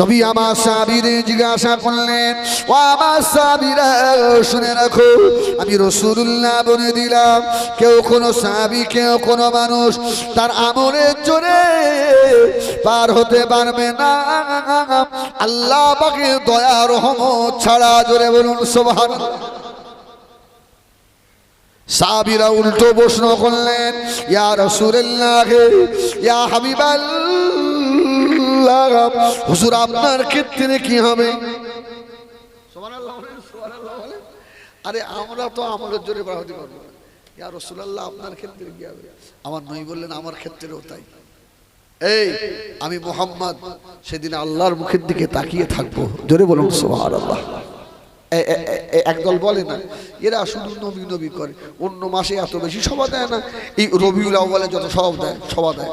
নবী আমার সাবিরে জিজ্ঞাসা করলেন, ও আমার সাবিরা শুনে রাখো, আমি রসুল্লাহ বলে দিলাম, কেউ কোনো সাবি কেউ কোনো মানুষ তার আমলের জোরে পার হতে পারবে না। আল্লাহ পাকে দয়া, রহমত ছাড়া জোরে বলুন সোভান সাবিরা উল্টো প্রশ্ন করলেন, ইয়া রসুল্লাহ ইয়া হাবিবাল্লাহ হুজুর, আপনার ক্ষেত্রে কি হবে? আরে, আমরা তো আমাদের জোরে বাড়াতে পারব না। ইয়া রসুলাল্লাহ, আপনার ক্ষেত্রে কি হবে? আমার নই বললেন, আমার ক্ষেত্রেও তাই। এই, আমি মোহাম্মদ, সেদিন আল্লাহর মুখের দিকে তাকিয়ে থাকব। জোরে বলুন সোহার আল্লাহ একদল বলে না, এরা শুধু নবী নবী করে। অন্য মাসে এত বেশি সভা দেয় না। এই রবিউল আউ্বালে যত সব দেয়, সভা দেয়।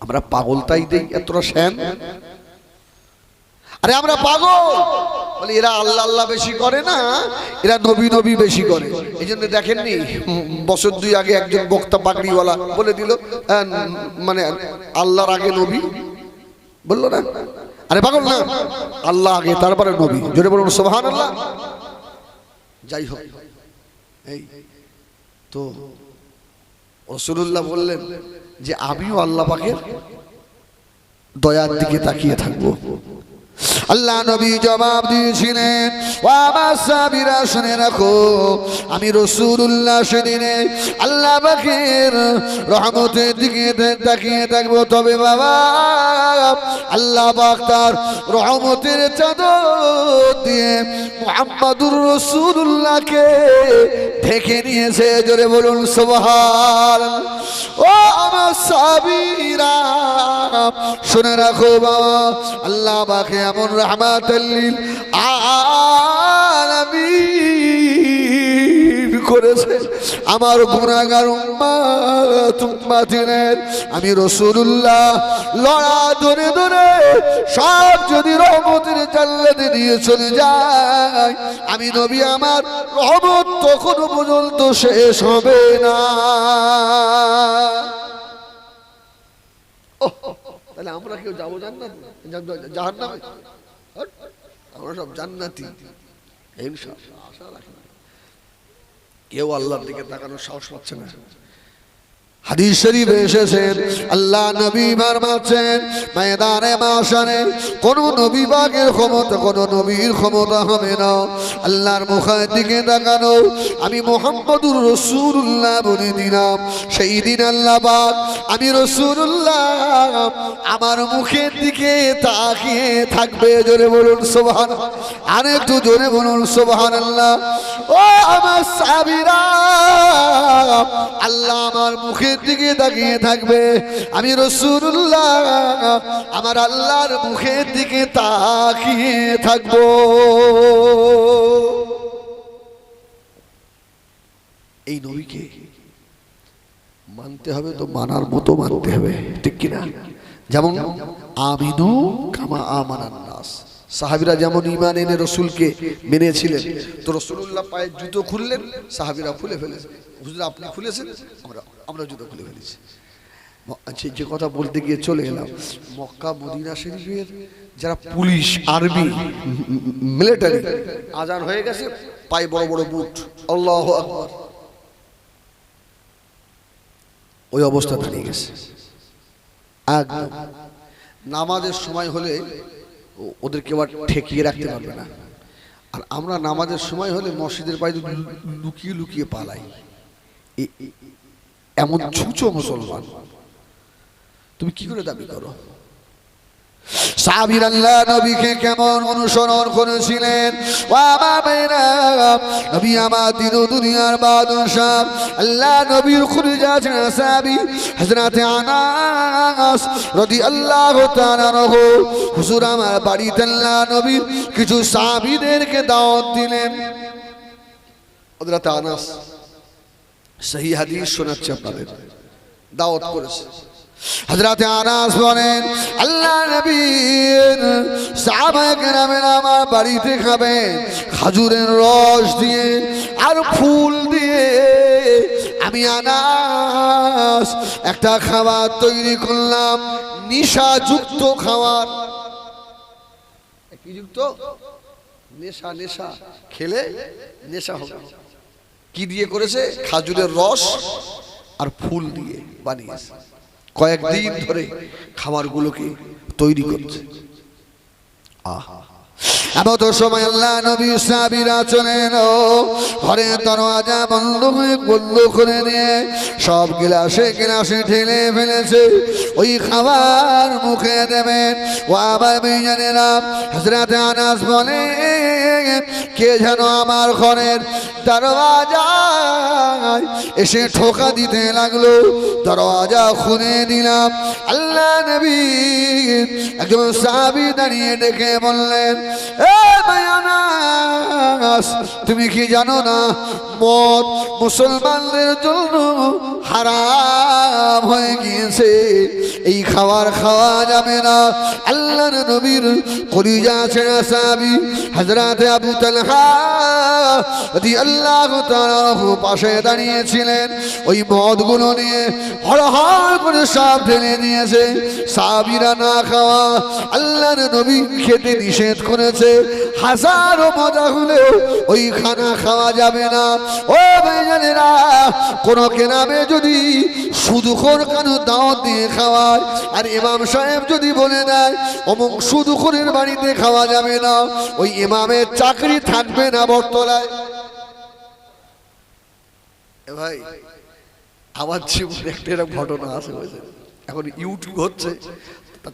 আমরা পাগল তাই দেই এতটা শ্যান? আরে আমরা পাগল! বলে এরা আল্লাহ আল্লাহ বেশি করে না এরা নবী নবী বেশি করে। এই জন্য দেখেননি বছর দুই আগে একজন বক্তা পাগড়িওয়ালা বলে দিল আহ, মানে আল্লাহর আগে নবী? বলল না। আরে পাগল না আল্লাহ আগে তারপরে নবী। জোরে বলুন সোহান আল্লাহ যাই হোক এই তো রসুল্লাহ বললেন যে আমিও আল্লাহ পাকের দয়ার দিকে তাকিয়ে থাকব। আল্লাহ নবী জবাব দিয়েছিলেন ও আমার সাবিরা, শুনে রাখো, আমি রসুল্লাহ সেদিনে আল্লাহ পাখির রহমতের দিকে তাকিয়ে থাকব। তবে বাবা, আল্লাহ পাক তার রহমতের চাদর দিয়ে মোহাম্মদুর রসুল্লাহকে ঢেকে নিয়েছে। জোরে বলুন সোহার ও আমার সাবিরা, শুনে রাখো বাবা, আল্লাহ পাকে এমন আলামিন করেছে। আমার গুণাগার উম্মাতিনের আমি রসুল্লাহ লড়া ধরে ধরে সব যদি রহমতের জাল্লাতে দিয়ে চলে যায় আমি নবী আমার রহমত তখনও পর্যন্ত শেষ হবে না। ওহ, তাহলে আমরা কেউ যাব জান্নাত? যাহার নামে আমরা সব জান্নাতি। এই আশা রাখি। কেউ আল্লাহর দিকে তাকানোর সাহস পাচ্ছে না। হাদিস শরীফে এসেছেন আল্লাহ নবী মারমাচ্ছেন ময়দানে মাসানে কোন নবী বাগের ক্ষমতা, কোন নবীর ক্ষমতা হবে না। আল্লাহর মুখের দিকে তাকানো, আমি মোহাম্মদুর রসুল্লাহ বলে দিলাম। সেই দিন আল্লাহ বাগ আমি রসুল্লাহ আমার মুখের দিকে তাকিয়ে থাকবে। জোরে বলুন সোভান আর একটু জোরে বলুন সোভান আল্লাহ ও আমার সাবিরা আল্লাহ আমার মুখের দিকে তাকিয়ে থাকবে। আমি রসুল্লাহ, আমার আল্লাহর মুখের দিকে তাকিয়ে থাকব। এই নবীকে মানতে হবে তো মানার মতো মানতে হবে, ঠিক কিনা? যেমন, আমিনু কামা আমানান নাস সাহাবিরা যেমন ইমান এনে রসুলকে মেনেছিলেন তো রসুল্লাহ পায়ের জুতো খুললেন সাহাবিরা খুলে ফেলেছে। হুজুর আপনি খুলেছেন? আমরা আমরা জুতো খুলে ফেলেছি। আচ্ছা, যে কথা বলতে গিয়ে চলে এলাম। মক্কা মদিনা শরীফের যারা পুলিশ আর্মি মিলিটারি আজান হয়ে গেছে পায়ে বড় বড় বুট। আল্লাহ আকবার। ওই অবস্থা দাঁড়িয়ে গেছে। নামাজের সময় হলে ওদেরকে আবার ঠেকিয়ে রাখতে পারবে না। আর আমরা নামাজের সময় হলে মসজিদের বাইরে লুকিয়ে লুকিয়ে পালাই এমন ছুঁচো মুসলমান, তুমি কি করে দাবি করো? সাবির আল্লাহ নবীকে কেমন অনুসরণ করেছিলেন? নবী আমার দিন দুনিয়ার বাদশাহ, আল্লাহ নবীর খুলে যাচ্ছেন সাবি আনাস রদি আল্লাহ হুজুর আমার বাড়িতে আল্লাহ নবীর কিছু সাবিদেরকে দাওয়াত দিলেন। হজরতে আনাস সেই হাদিস শোনাচ্ছে আপনাদের। দাওয়াত করেছে। হজরতে আনাস বলেন, আল্লাহ নবীর সাহাবায়ে কেরামের আমার বাড়িতে খাবেন খাজুরের রস দিয়ে আর ফুল দিয়ে। আমি আনাস একটা খাবার তৈরি করলাম, নিশাযুক্ত খাবার। কি যুক্ত? নেশা নেশা। খেলে নেশা হবে। কি দিয়ে করেছে? খাজুরের রস আর ফুল দিয়ে বানিয়েছে। কয়েকদিন ধরে খাবারগুলোকে তৈরি করছে। আহা এমত সময় আল্লাহ নবী সাবিরা চলে এলো। ঘরে দরওয়াজা বন্ধ হয়ে বন্ধ করে দিয়ে সব গিলাসে গিলাসে ঢেলে ফেলেছে। ওই খাবার মুখে দেবেন। ও আবার মেজানেরা হজরত আনাস বলে কে যেন আমার ঘরের দরওয়াজায় এসে ঠোকা দিতে লাগল। দরওয়াজা খুলে দিলাম। আল্লাহ নবী একজন সাহাবি দাঁড়িয়ে ডেকে বললেন "এ বায়ানাস, তুমি কি জানো না? মদ মুসলমানদের জন্য হারাম হয়ে গিয়েছে। এই খাবার খাওয়া যাবে না। আল্লাহর নবীর কলিজা ছেড়া সাহাবি হযরত আবু তালহা আল্লাহ পাশে দাঁড়িয়েছিলেন। ওই মদগুলো নিয়ে হড়হড় করে সব ঢেলে দিয়েছে সাহাবীরা না খাওয়া আল্লাহর নবী খেতে নিষেধ করেছে। হাজারো মজা হলেও ওই খানা খাওয়া যাবে না। ও ভাইজানেরা, কোন কেনাবে যদি শুধু খোর কেন দাওয়াত দিয়ে খাওয়ায়? আর ইমাম সাহেব যদি বলে দেয়, অমুক শুধু খোরের বাড়িতে খাওয়া যাবে না, ওই ইমামের চাকরি থাকবে না বর্তলায় ভাই, আমার জীবনে একটা এরকম ঘটনা আছে এখন ইউটিউব হচ্ছে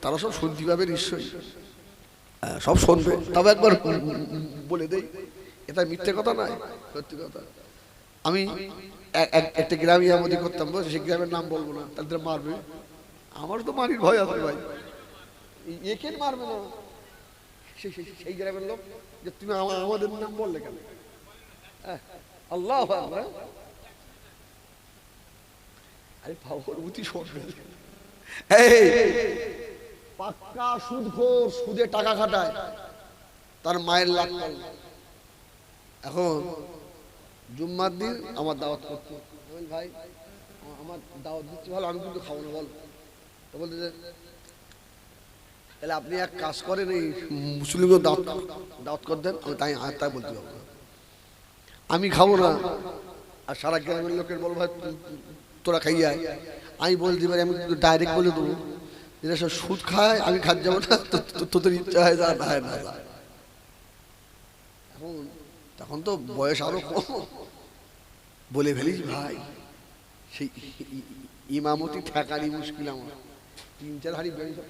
তারা সব শুনতে পাবে নিশ্চয়ই। সব শুনবে। তবে একবার বলে দেই এটা মিথ্যে কথা নয়, সত্যি কথা। আমি এক- এক- একটা গ্রামে আমাদের করতাম বুঝলি সেই গ্রামের নাম বলব না তাদের মারবে। আমার তো মারির ভয় আছে ভাই। একে মারবে না? সেই সেই- গ্রামের লোক, যে তুমি আমা- আমাদের নাম বললে কেন? আল্লাহ। আরে শুনবে এই পাক্কা সুদখোর সুদে টাকা খাটায়। তার মায়ের লাভ এখন জুম্মার দিন আমার দাওয়াত বল ভাই, আমার দাওয়াত দিচ্ছি ভালো, আমি কিন্তু খাব না, বল। তো বলতে তাহলে আপনি এক কাজ করেন, এই মুসলিমদের দাওয়াত দাওয়াত করে দেন, আমি তাই তাই বলতে পারব আমি খাব না। আর সারা গ্রামের লোকের বল ভাই তোরা খাই আয়। আমি বলতে পারি আমি ডাইরেক্ট বলে দেবো। যেটা সব সুদ খায় আমি খাদ যাব না তোদের ইচ্ছা হয় যা না। এখন তখন তো বয়স আরও কম। বলে ফেলিস ভাই, সেই ইমামতি ঠেকানি মুশকিল আমার। তিন, চার হাড়ি বেরিয়ে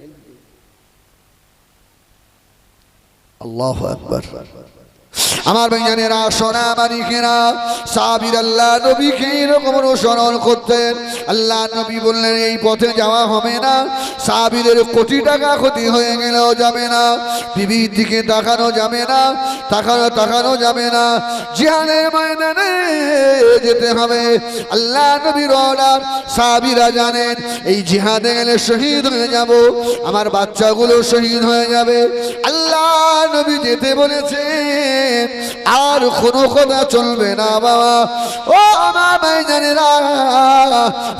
আল্লাহ আকবার। আমার ভাইজানেরা সোনা মানিকেরা সাবির আল্লাহ নবীকে এরকম অনুসরণ করতেন। আল্লাহ নবী বললেন, এই পথে যাওয়া হবে না। সাবিরের কোটি টাকা ক্ষতি হয়ে গেলেও যাবে না। টিভির দিকে তাকানো যাবে না, তাকানো তাকানো যাবে না। জিহানের ময়দানে যেতে হবে। আল্লাহ নবীর অর্ডার সাবিরা জানেন, এই জিহাদে গেলে শহীদ হয়ে যাব। আমার বাচ্চাগুলো শহীদ হয়ে যাবে। আল্লাহ নবী যেতে বলেছেন আর কোনো কথা চলবে না, বাবা। ও আমার ভাইজানেরা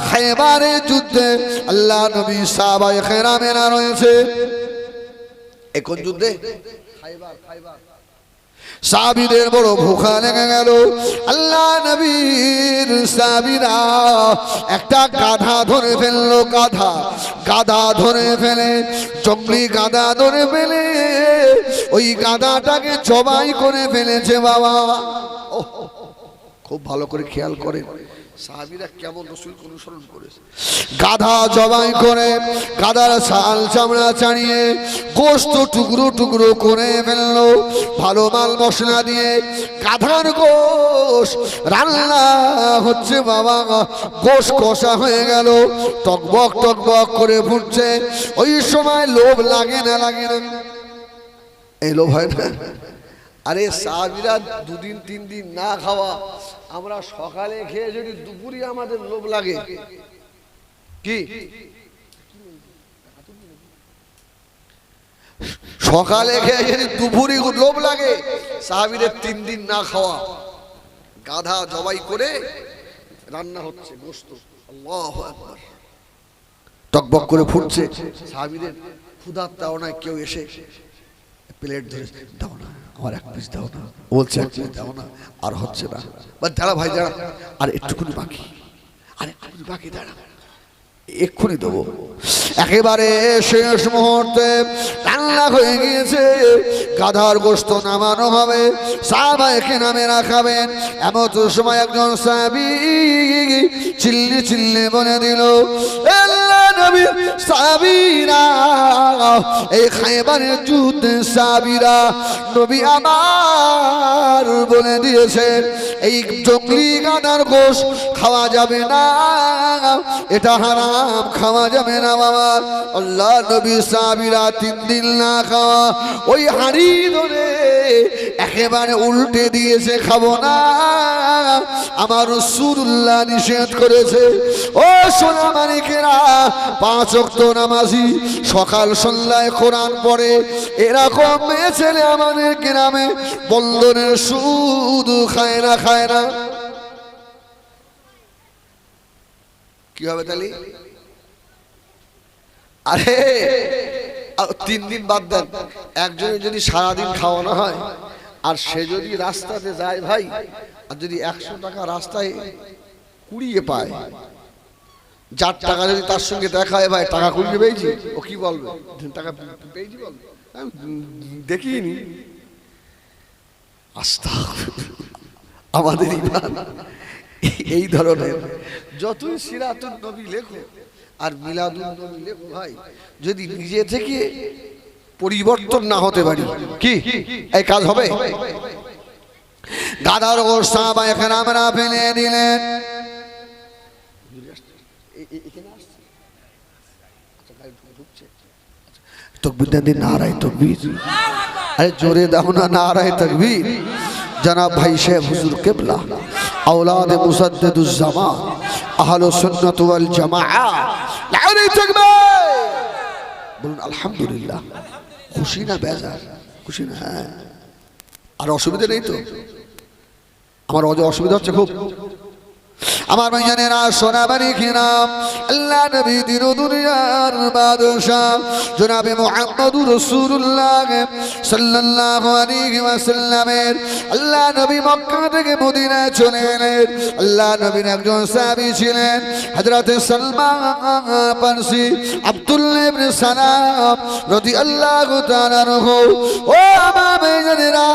খাইবারে যুদ্ধে আল্লাহ নবী সাহাবায়ে খেরামেরা রয়েছে। এখন যুদ্ধে? খাইবার খাইবার সাবিদের বড় ভুখা লেগে গেল। আল্লাহ নবীর সাবিরা একটা গাধা ধরে ফেলল, গাধা গাধা ধরে ফেলে, জঙ্গলি গাধা ধরে ফেলে, ওই গাধাটাকে জবাই করে ফেলেছে বাবা। খুব ভালো করে খেয়াল করেন। সাহাবিরা কেমন অনুসরণ করেছে। গাধা জবাই করে, গাধার শাল চামড়া চাড়িয়ে, গোস্ত টুকরো টুকরো করে ফেলল, ভালো মাল মশলা দিয়ে। গাধার গোশ, রান্না হচ্ছে বাবা, গোশ কষা হয়ে গেল, টকবক টকবক করে ফুটছে। ওই সময় লোভ লাগে না লাগে না। এই লোভ হয় না? আরে সাহাবিরা দুদিন, তিন দিন না খাওয়া আমরা সকালে খেয়ে যদি দুপুরে আমাদের লোভ লাগে। কি? সকালে খেয়ে যদি দুপুরে লোভ লাগে, সাহাবিদের তিন দিন না খাওয়া। গাধা জবাই করে রান্না হচ্ছে, গোস্ত। টকবক করে ফুটছে। সাহাবিদের ক্ষুধার তাও কেউ এসে প্লেট ধরে দাও না। আমার এক পিস দাও না। বলছে, এক পিস দাও না, আর হচ্ছে না। বা দাঁড়া ভাই, দাঁড়া, আর একটুকুনি বাকি। আর একটুকুনি বাকি, দাঁড়া। এক্ষুনি দেবো। একেবারে শেষ মুহূর্তে রান্না হয়ে গিয়েছে। গাধার গোস্ত নামানো হবে। সাহাবাইকে নামে রাখাবেন। এমন সময় একজন সাহাবি চিল্লি চিল্লি বলে দিল নবী সাহাবীরা এই খাইবারের যুদ্ধে সাহাবীরা নবী আমার বলে দিয়েছেন, এই জঙ্গলি গাদার গোশ খাওয়া যাবে না, এটা হারাম, খাওয়া যাবে না বাবা। আল্লাহ নবী সাহাবীরা তিন দিন না খাওয়া, ওই হাড়ি ধরে একেবারে উল্টে দিয়েছে, খাব না। আমার রসুল্লাহ নিষেধ করেছে। ও সোনা মানিকেরা পাঁচ অক্ত নামাজি, সকাল সন্ধ্যায় কোরআন পড়ে। এরকম মেয়ে ছেলে আমাদের গ্রামে বন্ধনের সুদ খায় না খায় না। কি হবে আরে আর তিন দিন বাদ দেন। একজনের যদি সারাদিন খাওয়ানো হয়, আর সে যদি রাস্তাতে যায় ভাই, আর যদি একশো টাকা রাস্তায় কুড়িয়ে পায়, যার টাকা যদি তার সঙ্গে দেখা হয় ভাই, টাকা কুড়িয়ে পেয়েছি, ও কি বলবে? টাকা পেয়েছি বলবে? দেখিনি। আস্তা আমাদের এই ধরনের। যতই সিরাতুন নবী লেখো আর মিলাদুন নবী ভাই, যদি নিজে থেকে পরিবর্তন না হতে পারি, কি? এই কাজ হবে? গাদার ও সাহাবা এখানে আমরা ফেলে দিলেন। জোরে দাও না নারায় তকবির। জনাব ভাই শেখ হুজুর কেবলা। اولاد مسدد الزمان اهل السنه والجماعه লাইনে থাকবে। বলুন, আলহামদুলিল্লাহ। খুশি না বেজার? খুশি না হ্যাঁ। আর অসুবিধা নেই তো? আমার অসুবিধা হচ্ছে খুব। আমার ভাইজানেরা, সোনাবাড়ি খিনাম আল্লাহ নবী দিন দুনিয়ার বাদশাহ, জনাবে মুহাম্মদুর রাসূলুল্লাহ সাল্লাল্লাহু আলাইহি ওয়াসাল্লামের, আল্লাহ নবী মক্কা থেকে মদিনায় চলে এলেন আল্লাহ নবীর একজন সাহাবী ছিলেন, হযরত সালমান পারসি আব্দুল্লাহ ইবনে সালাম রাদিয়াল্লাহু তাআলা আনহু। ও আমার ভাইজানেরা,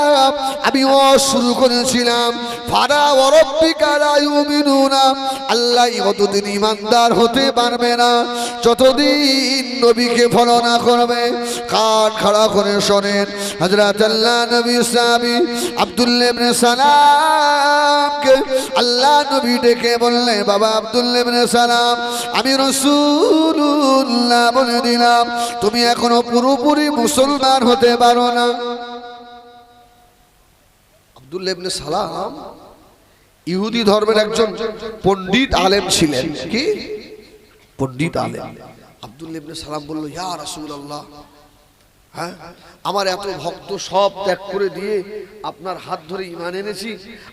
আমি ও শুরু করেছিলাম, ফারা ওয়া রাব্বিকা লা আল্লাহ কতদিন ইমানদার হতে পারবে না? যতদিন নবীকে ফলো না করবে, কান খাড়া করে শোনেন। হযরত আল্লাহ নবী সাহাবী সালামকে আল্লাহ নবী ডেকে বললেন, বাবা সালাম, আমি রাসূলুল্লাহ বলে দিলাম, তুমি এখনও পুরোপুরি মুসলমান হতে পারো না। আব্দুল্লাহ ইবনে সালাম ইহুদি ধর্মের একজন পণ্ডিত আলেম ছিলেন। কি? পণ্ডিত আলেম। আব্দুল ইবনে সালাম বলল, ইয়া রাসূলুল্লাহ হ্যাঁ আমার এত ভক্ত সব ত্যাগ করে দিয়ে আপনার হাত ধরে ইমান এনেছি।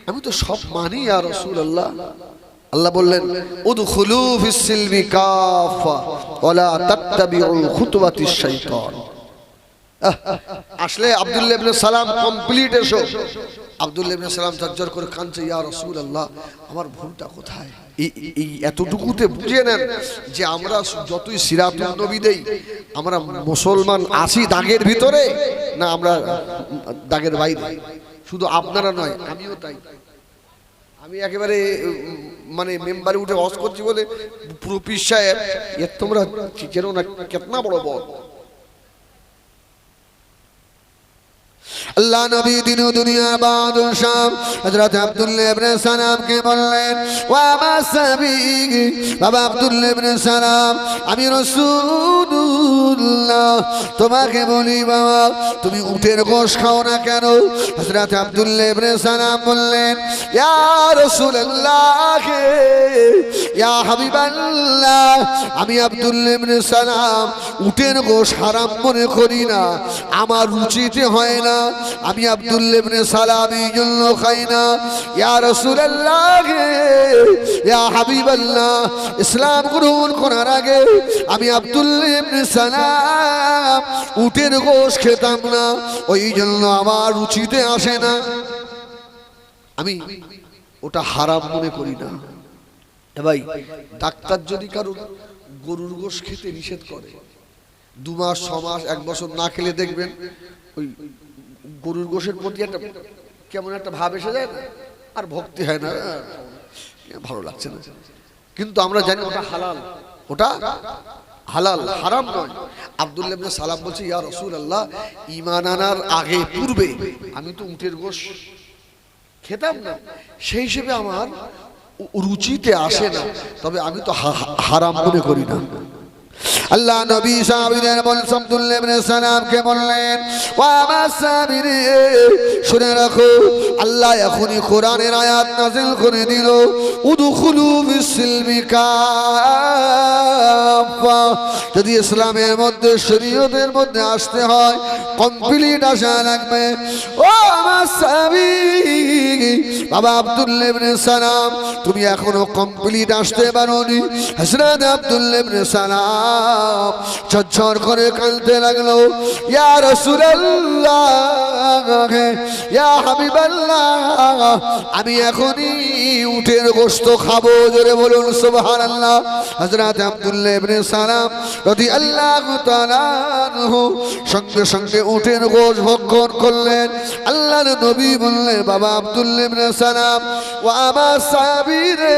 আমি তো সব মানি, ইয়া রাসূলুল্লাহ। আল্লাহ বললেন, উদখুলু ফিস সিলমি কাফা ওয়ালা তাত্তাবিউল খুতুওয়াতিশ শাইতান। আসলে আব্দুল্লাহ ইবনে সালাম কমপ্লিট এসো। আব্দুল্লাহ ইবনে সালাম জর্জর করে কাঁদছে, ইয়া রাসূলুল্লাহ, আমার ভুলটা কোথায়? এই এতটুকুতে বুঝে নেন যে আমরা যতই সিরাতুল নবী দেই, আমরা মুসলমান আছি দাগের ভিতরে, না আমরা দাগের বাইরে? শুধু আপনারা নয়, আমিও তাই। আমি একেবারে মানে মেম্বারে উঠে অস করছি বলে পুরো পিস সাহেব এর তোমরা চেনো না, কেতনা বড় বল আল্লাহ নবী দিন দুনিয়া বাদশাহ হযরত আব্দুল্লাহ ইবনে সালাম কে বললেন, ওয়া মা সাবি বাবা আব্দুল্লাহ ইবনে সালাম, আমি রাসূলুল্লাহ, তোমাকে বলি বাবা, তুমি উটের গোশ খাও না কেন? হযরত আব্দুল্লাহ ইবনে সালাম বললেন, ইয়া রাসূলুল্লাহ, ইয়া হাবিবাল্লাহ, আমি আব্দুল্লাহ ইবনে সালাম উটের গোশ হারাম মনে করি না। আমার রুচিতে হয় না। আমি আব্দুল্লাহ ইবনে সালাম এই জন্য খাই না ইয়া রাসূলুল্লাহ, ইয়া হাবিবাল্লাহ, ইসলাম গ্রহণ করার আগে আমি আব্দুল্লাহ সালাম উটের গোশ খেতাম না, ওই জন্য আমার রুচিতে আসে না। আমি ওটা হারাম মনে করি না। ভাই, ডাক্তার যদি কারোর গরুর গোশ খেতে নিষেধ করে, দু মাস, ছ মাস, এক বছর না খেলে দেখবেন, ওই গরুর গোশের প্রতি একটা কেমন একটা ভাব এসে যায় না? আর ভক্তি হয় না। ভালো লাগছে না। কিন্তু আমরা জানি ওটা হালাল। ওটা হালাল, হারাম নয়। আব্দুল্লাহ সালাম বলছে, ইয়া রসুল আল্লাহ ইমান আনার আগে, পূর্বে আমি তো উটের গোশ খেতাম না। সেই হিসেবে আমার রুচিতে আসে না। তবে আমি তো হারাম মনে করি না। আল্লাহ নবী সাহাবীদের বলেন আব্দুল্লাহ ইবনে সালামকে বললেন ও আমার সাহাবীরে শুনে রাখো, আল্লাহ এখনই কোরআনের আয়াত নাযিল করে দিল, উদখুলু ফিসসিলমি কাফা যদি ইসলামের মধ্যে, শরীয়তের মধ্যে আসতে হয়, কমপ্লিট আসা লাগবে। ও আমার সাহাবী বাবা ইবনে সালাম, তুমি এখনও কমপ্লিট আসতে পারোনি। হযরত আব্দুল্লাহ ইবনে সালাম ঝরঝর করে কাঁদতে লাগল। ইয়া রাসূলুল্লাহ, ইয়া হাবিবাল্লাহ, আমি এখনই উটের গোস্ত খাব, জোরে বলুন সুবহানাল্লাহ। হযরত আব্দুল্লাহ ইবনে সালাম তাআলা আনহু সঙ্গে সঙ্গে উটের গোশ ভক্ষণ করলেন। আল্লাহর নবী বললেন, বাবা আব্দুল্লাহ ইবনে সালাম, ও আমার সাহাবীরে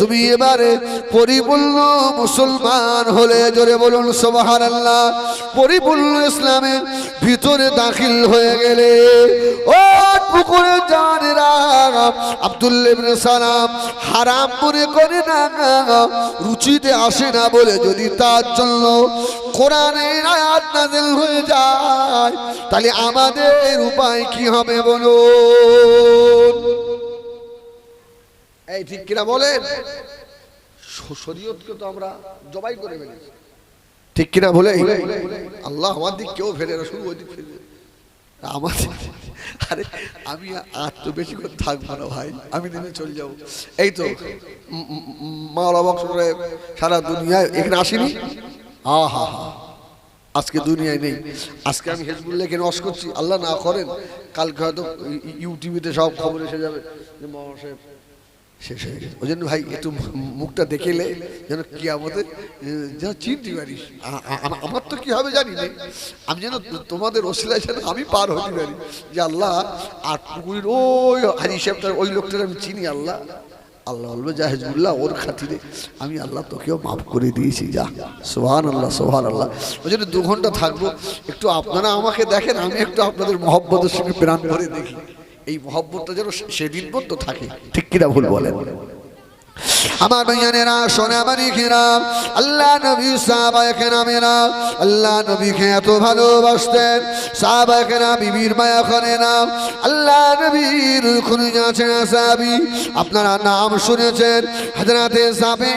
তুমি এবারে পরিপূর্ণ মুসলমান হলে, জোরে বলুন সুবহানাল্লাহ, পরিপূর্ণ ইসলামের ভিতরে দাখিল হয়ে গেলে, ও পুকুরে জানেরা সালাম হারাম করে না, রুচিতে আসে না বলে যদি তার জন্য হয়ে যায়, তাহলে আমাদের উপায় কি হবে বলুন? এই ঠিক কিনা বলেন? শরীয়তকে তো আমরা জবাই করে ফেলেছি। ঠিক কিনা বলে? আল্লাহ আমার দিক কেউ ফেলে না, শুধু ওই দিক ফেলে। আমার আরে, আমি আর তো বেশি করে থাকব না ভাই, আমি দিনে চলে যাব। এই তো মাওলা বক্স সারা দুনিয়ায় এখানে আসেনি? হা হা হা আজকে দুনিয়ায় নেই। আজকে আমি হেজবুল্লাহ কেন অস করছি, আল্লাহ না করেন, কালকে হয়তো ই- ই- সব খবর এসে যাবে। যে মামা সাহেব শেষ হয়ে গেছে। ওই জন্য ভাই, একটু মুখটা দেখেলে যেন কি আমাদের যেন চিনতে পারিস আমার তো কি হবে জানি না। আমি যেন তোমাদের ওসিলায় যেন আমি পার হতে পারি। যে আল্লাহ আট পুকুরের ওই হাজি সাহেবটার ওই লোকটার আমি চিনি আল্লাহ। আল্লাহ বলবে, যা হেজবুল্লাহ, ওর খাতিরে আমি আল্লাহ তোকেও মাফ করে দিয়েছি, যা। সোহান আল্লাহ সোহান আল্লাহ ওই জন্য দু ঘণ্টা থাকব। একটু আপনারা আমাকে দেখেন, আমি একটু আপনাদের মহব্বতের সঙ্গে প্রাণ ভরে দেখি। এই মহব্বতটা যেন সেদিন পর্যন্ত থাকে। ঠিক কিনা ভুল বলেন? আমার ভাইয়ানেরা সোনা মানিকেরা আল্লাহ নবী সাহাবায়ে কেরামেরা আল্লাহ নবীকে এত ভালোবাসতেন। সাহাবায়ে কেরাম বিবির মায়া করে না। আল্লাহ নবীর খুনি আছেন সাহাবী? আপনারা নাম শুনেছেন? হযরতে সাবের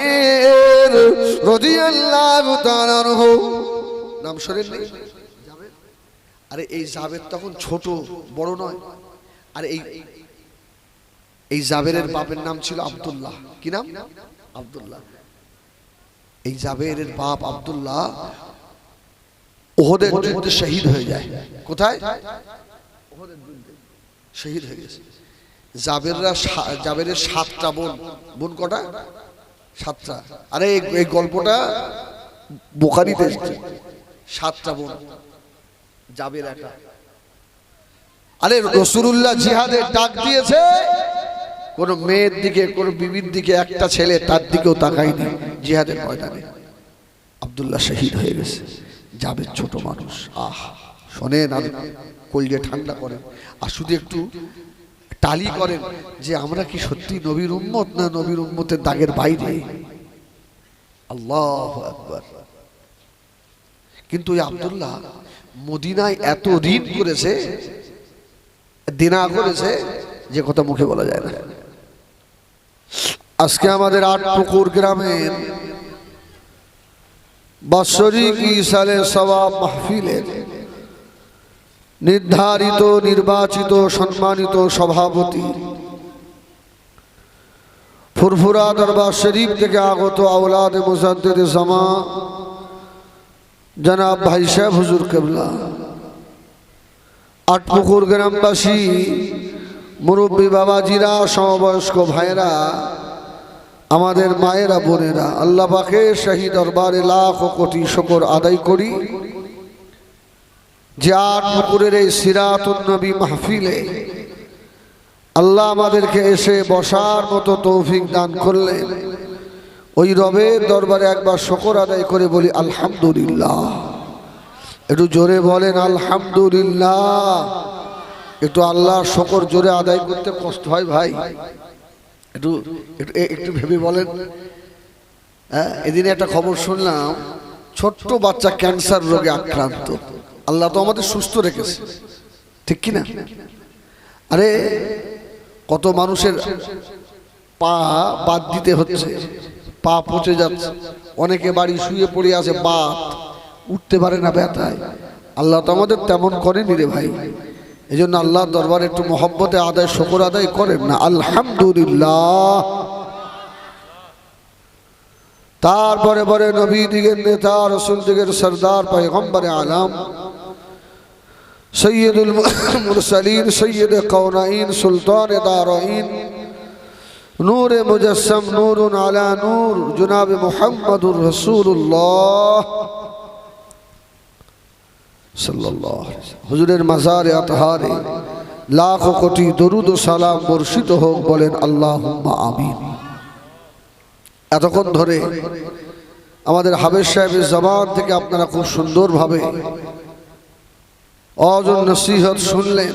তাআলা আনহু। নাম শুনেননি? আরে এই জাবের তখন ছোট বড় নয়। আর এই এই জাবেরের বাপের নাম ছিল আব্দুল্লাহ। কি নাম? আব্দুল্লাহ। এই জাবেরের বাপ আব্দুল্লাহ ওহদের যুদ্ধে শহীদ হয়ে যায়। কোথায়? শহীদ হয়ে গেছে। জাবেররা জাবেরের সাতটা বোন। বোন কটা? সাতটা। আরে, এই- গল্পটা এসেছে। সাতটা বোন। জাবের একা আরে রসুল্লাহ জিহাদের ডাক দিয়েছে, কোন মেয়ের দিকে, কোন বিবির দিকে, একটা ছেলে তার দিকেও তাকায়নি, জিহাদের ময়দানে। আব্দুল্লাহ শহীদ হয়ে গেছে, যাবে ছোট মানুষ, আহ, শোনেন আর কলজে ঠান্ডা করেন। আর শুধু একটু টালি করেন যে আমরা কি সত্যি নবীর উম্মত না নবীর উম্মতের দাগের বাইরে? আল্লাহ কিন্তু ওই আবদুল্লাহ মদিনায় এত ঋণ করেছে দিনা করেছে যে কথা মুখে বলা যায় না। আজকে আমাদের আট পুকুর গ্রামের বাৎসরিক ইসালে সবাব মাহফিলের নির্ধারিত, নির্বাচিত, সম্মানিত সভাপতি ফুরফুরা দরবার শরীফ থেকে আগত আওলাদ মুসাদ্দিদ জামা জনাব ভাই সাহেব হুজুর কেবলা। আটপুকুর গ্রামবাসী মুরব্বী বাবাজিরা, সমবয়স্ক ভাইরা আমাদের মায়েরা, বোনেরা, আল্লাহ পাকে শাহী দরবারে লাখ কোটি শকর আদায় করি যে আট পুকুরের এই সিরাতুন নবী মাহফিলে আল্লাহ আমাদেরকে এসে বসার মতো তৌফিক দান করলেন। ওই রবের দরবারে একবার শকর আদায় করে বলি, আলহামদুলিল্লাহ। একটু জোরে বলেন, আলহামদুলিল্লাহ। একটু আল্লাহ শকর জোরে আদায় করতে কষ্ট হয় ভাই। একটু একটু ভেবে বলেন। হ্যাঁ এদিনে একটা খবর শুনলাম, ছোট্ট বাচ্চা ক্যান্সার রোগে আক্রান্ত। আল্লাহ তো আমাদের সুস্থ রেখেছে। ঠিক কি না আরে, কত মানুষের পা বাদ দিতে হচ্ছে, পা পচে যাচ্ছে। অনেকে বাড়ি শুয়ে পড়ে আছে, বাত। উঠতে পারে না ব্যথায়। আল্লাহ তো আমাদের তেমন করেনি রে ভাই। এই জন্য আল্লাহ দরবার একটু মহব্বতে আদায়, শকর আদায় করেন না। আলহামদুলিল্লাহ। তারপরে পরে নবী দিগের নেতা, রসুল দিগের সর্দার, পয়গম্বরে আলাম, সৈয়দুল মুরসালিন, সৈয়দ কৌনাইন সুলতান দারাইন, নূর মুজসম নূর আলা নূর, জনাব মোহাম্মদুর রসুল্লাহ আলাইহি হুজুরের মাজারে আতহারে লাখ কোটি দরুদ সালাম বর্ষিত হোক বলেন আল্লাহ আমিন। এতক্ষণ ধরে আমাদের হাবেজ সাহেবের জবান থেকে আপনারা খুব সুন্দরভাবে অজন নসিহত শুনলেন।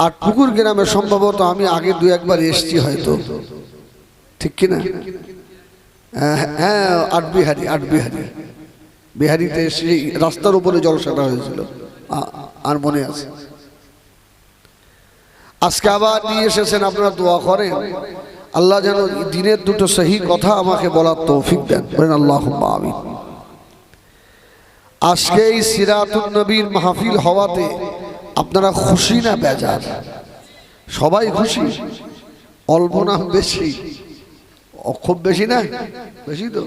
আর পুকুর গ্রামে সম্ভবত আমি আগে দু একবার এসছি হয়তো। ঠিক কিনা? হ্যাঁ, হ্যাঁ আট বিহারি আট বিহারি। বিহারিতে সেই রাস্তার উপরে জলসাটা হয়েছিল। আর মনে আছে? আজকে আবার নিয়ে এসেছেন আপনারা দোয়া করেন। আল্লাহ যেন দিনের দুটো সহি কথা আমাকে বলার তৌফিক দেন। বলেন আল্লাহ আমিন। আজকে এই সিরাতুন নবীর মাহফিল হওয়াতে আপনারা খুশি না বেজার? সবাই খুশি? অল্প না বেশি? খুব বেশি না? বেশি তো?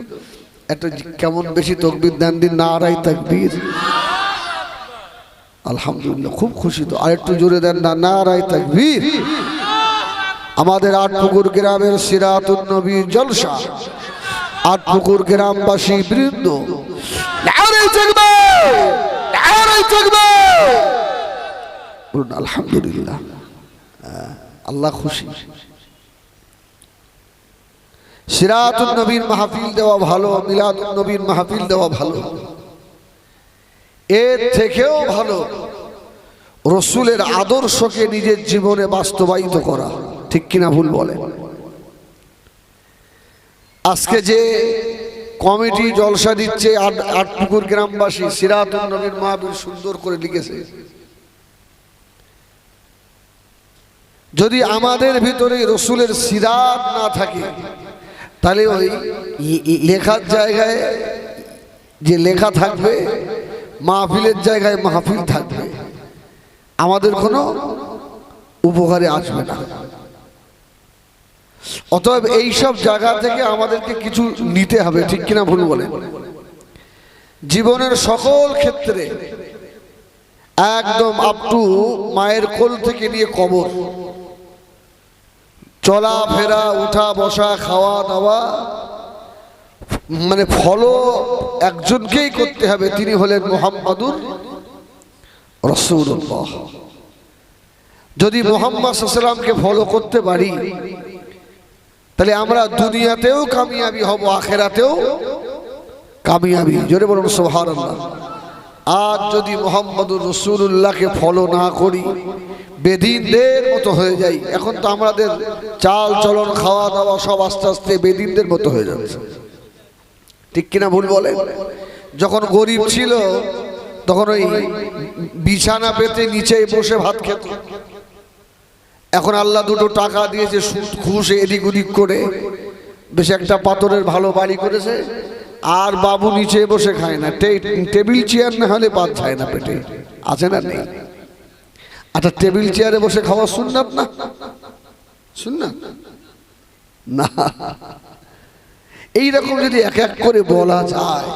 একটা কেমন বেশি তকবির দেন দিন? না, আড়াই তাকবীর। আলহামদুলিল্লাহ, খুব খুশি তো। আর একটু জোরে দেন না না, আড়াই তাকবীর। আমাদের আটপুকুর গ্রামের সিরাতুন নবীর জলসা। আটপুকুর গ্রামবাসী বৃন্দ। আলহামদুলিল্লাহ। আল্লাহ খুশি। সিরাতুন নবীর মাহফিল দেওয়া ভালো, মিলাদুন নবীর মাহফিল দেওয়া ভালো। এর থেকেও ভালো, রসুলের আদর্শকে নিজের জীবনে বাস্তবায়িত করা। ঠিক কিনা ভুল বলে আজকে যে কমিটি জলসা দিচ্ছে আট- আটপুকুর গ্রামবাসী সিরাতুল নবীর মাহবীর সুন্দর করে লিখেছে। যদি আমাদের ভিতরে রসুলের সিরাত না থাকে তাহলে ওই লেখার জায়গায় যে লেখা থাকবে মাহফিলের জায়গায় মাহফিল থাকবে আমাদের কোনো উপকারে আসবে না। অতএব এইসব জায়গা থেকে আমাদেরকে কিছু নিতে হবে ঠিক কিনা ভুল বলে? জীবনের সকল ক্ষেত্রে একদম আপ টু মায়ের কোল থেকে নিয়ে কবর। চলা ফেরা উঠা, বসা, খাওয়া, দাওয়া মানে ফলো একজনকেই করতে হবে, তিনি হলেন মোহাম্মদুর রসুল্লাহ যদি মোহাম্মদ সাল্লামকে ফলো করতে পারি, তাহলে আমরা দুনিয়াতেও কামিয়াবি হব, আখেরাতেও কামিয়াবি। জোরে বলুন সোহার আজ যদি মোহাম্মদুর রসুল্লাহকে ফলো না করি, বেদিনদের মতো হয়ে যাই। এখন তো আমাদের চাল চলন খাওয়া দাওয়া সব আস্তে আস্তে বেদিনদের মতো হয়ে যাচ্ছে। ঠিক কিনা ভুল বলে যখন গরিব ছিল, তখন ওই বিছানা পেতে নিচে বসে ভাত খেত। এখন আল্লাহ দুটো টাকা দিয়েছে ঘুষ এদিক ওদিক করে। বেশ একটা পাথরের ভালো বাড়ি করেছে। আর বাবু নিচে বসে খায় না টেবিল চেয়ার না হলে বাদ যায় না পেটে। আছে না নেই? আচ্ছা টেবিল চেয়ারে বসে খাওয়া শুননাত না? শুননাত না। এইরকম যদি এক এক করে বলা যায়,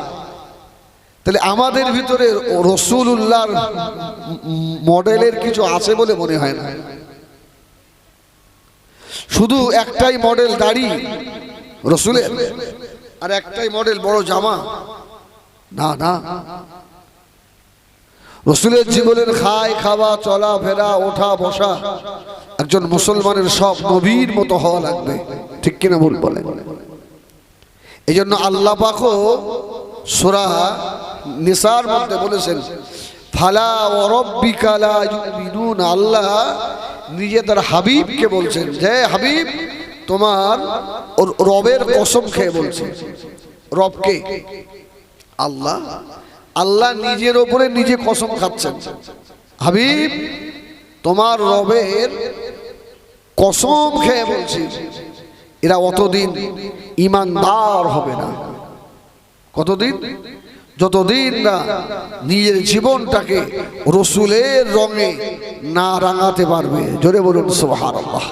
তাহলে আমাদের ভিতরে রসুল্লাহর মডেলের কিছু আছে বলে মনে হয় না। শুধু একটাই মডেল দাড়ি, রসুলের। আর একটাই মডেল বড় জামা। না না। রসুলের জীবনের খায়, খাওয়া, চলা, ফেরা, ওঠা, বসা একজন মুসলমানের সব নবীর মতো হওয়া লাগবে। ঠিক কিনা ভুল বলে এই জন্য আল্লাহ পাকও সোরা নিসার মধ্যে বলেছেন, ফালা ইউমিনুন। আল্লাহ নিজে তার হাবিবকে বলছেন যে হাবিব তোমার রবের কসম খেয়ে বলছে। রবকে আল্লাহ। আল্লাহ নিজের ওপরে নিজে কসম খাচ্ছেন। হাবিব, তোমার রবের কসম খেয়ে বলছি। এরা অতদিন ইমানদার হবে না। কতদিন? যতদিন না নিজের জীবনটাকে রসুলের রঙে না রাঙাতে পারবে। জোরে বলুন সোহার আল্লাহ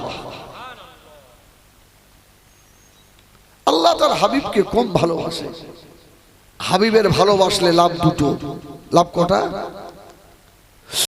আল্লাহ তার হাবিবকে কম ভালোবাসে? হাবিবের ভালোবাসলে লাভ দুটো। লাভ কটা?